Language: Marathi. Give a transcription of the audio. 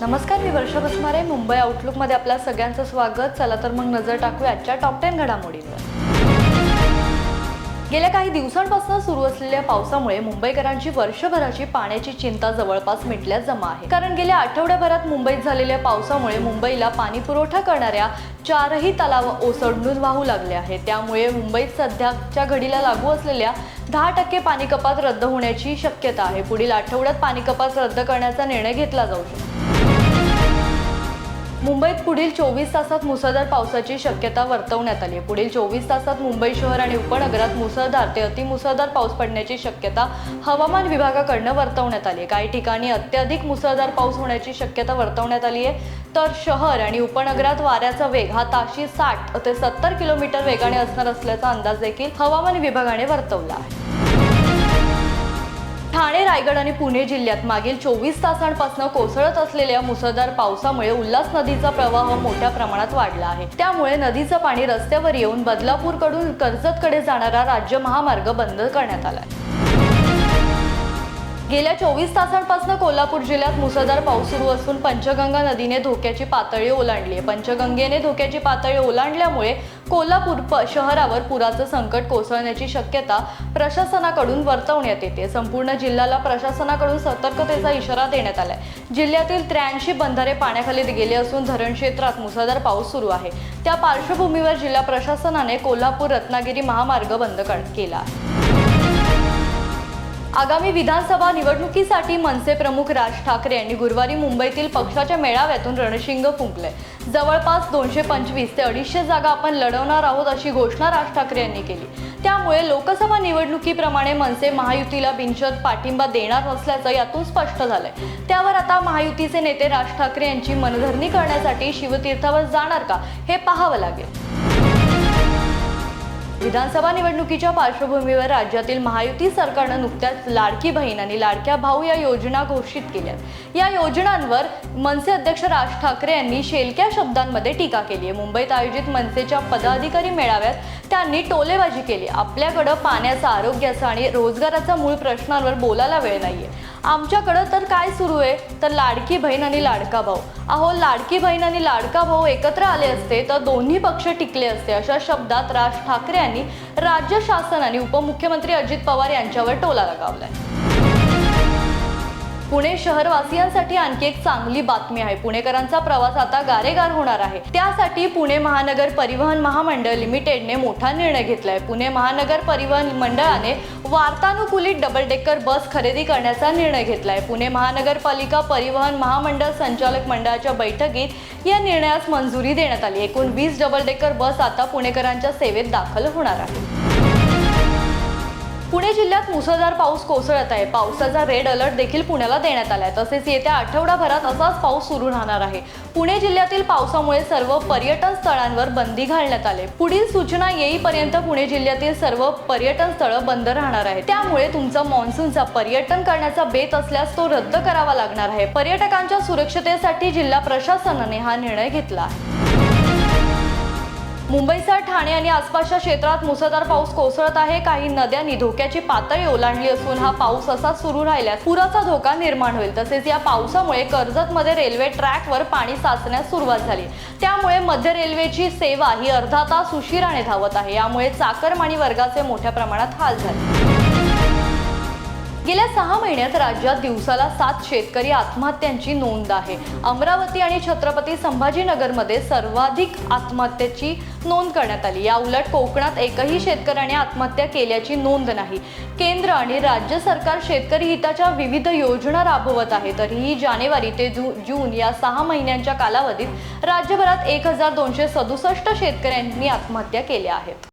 नमस्कार मी वर्षा बसमारे. मुंबई आउटलुकमध्ये आपल्या सगळ्यांचं स्वागत. चला तर मग नजर टाकूया आजच्या टॉप टेन घडामोडींवर. गेल्या काही दिवसांपासून सुरू असलेल्या पावसामुळे मुंबईकरांची वर्षभराची पाण्याची चिंता जवळपास मिटल्यास जमा आहे. कारण गेल्या आठवड्याभरात मुंबईत झालेल्या पावसामुळे मुंबईला पाणी पुरवठा करणाऱ्या चारही तलाव ओसंडून वाहू लागले आहेत. त्यामुळे मुंबईत सध्याच्या घडीला लागू असलेल्या दहा टक्के पाणी कपात रद्द होण्याची शक्यता आहे. पुढील आठवड्यात पाणी कपात रद्द करण्याचा निर्णय घेतला जाऊ शकतो. मुंबईत पुढील चोवीस तासात मुसळधार पावसाची शक्यता वर्तवण्यात आली आहे. पुढील चोवीस तासात मुंबई शहर आणि उपनगरात मुसळधार ते अतिमुसळधार पाऊस पडण्याची शक्यता हवामान विभागाकडनं वर्तवण्यात आली आहे. काही ठिकाणी अत्याधिक मुसळधार पाऊस होण्याची शक्यता वर्तवण्यात आली आहे. तर शहर आणि उपनगरात वाऱ्याचा वेग हा ताशी साठ ते सत्तर किलोमीटर वेगाने असणार असल्याचा अंदाज देखील हवामान विभागाने वर्तवला आहे. रायगड आणि पुणे जिल्ह्यात मागील चोवीस तासांपासून कोसळत असलेल्या मुसळधार पावसामुळे उल्हास नदीचा प्रवाह मोठ्या प्रमाणात वाढला आहे. त्यामुळे नदीचं पाणी रस्त्यावर येऊन बदलापूरकडून कर्जतकडे जाणारा राज्य महामार्ग बंद करण्यात आला गेल्या चोवीस तासांपासून कोल्हापूर जिल्ह्यात मुसळधार पाऊस सुरू असून पंचगंगा नदीने धोक्याची पातळी ओलांडली आहे. पंचगंगेने धोक्याची पातळी ओलांडल्यामुळे कोल्हापूर प शहरावर पुराचं संकट कोसळण्याची शक्यता प्रशासनाकडून वर्तवण्यात येते. संपूर्ण जिल्ह्याला प्रशासनाकडून सतर्कतेचा इशारा देण्यात आलाय. जिल्ह्यातील त्र्याऐंशी बंधारे पाण्याखाली गेले असून धरण क्षेत्रात मुसळधार पाऊस सुरू आहे. त्या पार्श्वभूमीवर जिल्हा प्रशासनाने कोल्हापूर रत्नागिरी महामार्ग बंद कर- केला आहे. आगामी विधानसभा निवडणुकीसाठी मनसे प्रमुख राज ठाकरे यांनी गुरुवारी मुंबईतील पक्षाच्या मेळाव्यातून रणशिंग फुंकले. जवळपास दोनशे पंचवीस ते अडीचशे जागा आपण लढवणार आहोत अशी घोषणा राज ठाकरे यांनी केली. त्यामुळे लोकसभा निवडणुकीप्रमाणे मनसे महायुतीला बिनशर्त पाठिंबा देणार नसल्याचं यातून स्पष्ट झालंय. त्यावर आता महायुतीचे नेते राज ठाकरे यांची मनधरणी करण्यासाठी शिवतीर्थावर जाणार का हे पाहावं लागेल. विधानसभा निवडणुकीच्या पार्श्वभूमीवर राज्यातील महायुती सरकारनं नुकत्याच लाडकी बहीण आणि लाडक्या भाऊ या योजना घोषित केल्या. या योजनांवर मनसे अध्यक्ष राज ठाकरे यांनी शेलक्या शब्दांमध्ये टीका केली आहे. मुंबईत आयोजित मनसेच्या पदाधिकारी मेळाव्यात त्यांनी टोलेबाजी केली. आपल्याकडं पाण्याचा आरोग्याचा आणि रोजगाराचा मूळ प्रश्नांवर बोलायला वेळ नाहीये. आमच्याकडं तर काय सुरू आहे? तर लाडकी बहीण आणि लाडका भाऊ. अहो लाडकी बहीण आणि लाडका भाऊ एकत्र आले असते तर दोन्ही पक्ष टिकले असते अशा शब्दात राज ठाकरे यांनी राज्य शासन आणि उपमुख्यमंत्री अजित पवार यांच्यावर टोला लगावलाय. पुणे शहरवासियांसाठी आणखी एक चांगली बातमी आहे. पुणेकरांचा प्रवास आता गारेगार होणार आहे. त्यासाठी पुणे महानगर परिवहन महामंडळ लिमिटेडने मोठा निर्णय घेतलाय. पुणे महानगर परिवहन मंडळाने वार्तानुकूलित डबल डेकर बस खरेदी करण्याचा निर्णय घेतलाय. पुणे महानगरपालिका परिवहन महामंडळ संचालक मंडळाच्या बैठकीत या निर्णयास मंजुरी देण्यात आली. एकूण वीस डबल डेकर बस आता पुणेकरांच्या सेवेत दाखल होणार आहे पुणे जिल्ह्यात मुसळधार पाऊस कोसळत आहे. पावसाचा रेड अलर्ट देखील पुण्याला देण्यात आलाय. तसेच येत्या आठवडाभरात असाच पाऊस सुरू राहणार आहे. पुणे जिल्ह्यातील पावसामुळे सर्व पर्यटन स्थळांवर बंदी घालण्यात आले पुढील सूचना येईपर्यंत पुणे जिल्ह्यातील सर्व पर्यटन स्थळं बंद राहणार आहे त्यामुळे तुमचा मान्सूनचा पर्यटन करण्याचा बेत असल्यास तो रद्द करावा लागणार आहे. पर्यटकांच्या सुरक्षतेसाठी जिल्हा प्रशासनाने हा निर्णय घेतला आहे. मुंबईसह ठाणे आणि आसपासच्या क्षेत्रात मुसळधार पाऊस कोसळत आहे. काही नद्यांनी धोक्याची पातळी ओलांडली असून हा पाऊस असाच सुरू राहिल्यास पुराचा धोका निर्माण होईल. तसेच या पावसामुळे कर्जतमध्ये रेल्वे ट्रॅकवर पाणी साचण्यास सुरुवात झाली. त्यामुळे मध्य रेल्वेची सेवा ही अर्धा तास उशिराने धावत आहे. यामुळे चाकरमानी वर्गाचे मोठ्या प्रमाणात हाल झाले. गेल्या सहा महिन्यात राज्यात दिवसाला सात शेतकरी आत्महत्यांची नोंद आहे. अमरावती आणि छत्रपती संभाजीनगरमध्ये सर्वाधिक आत्महत्याची नोंद करण्यात आली. या उलट कोकणात एकही शेतकऱ्याने आत्महत्या केल्याची नोंद नाही. केंद्र आणि राज्य सरकार शेतकरी हिताच्या विविध योजना राबवत आहे. तरीही जानेवारी ते जू जून या सहा महिन्यांच्या कालावधीत राज्यभरात एक हजार दोनशे सदुसष्ट शेतकऱ्यांनी आत्महत्या केल्या आहेत.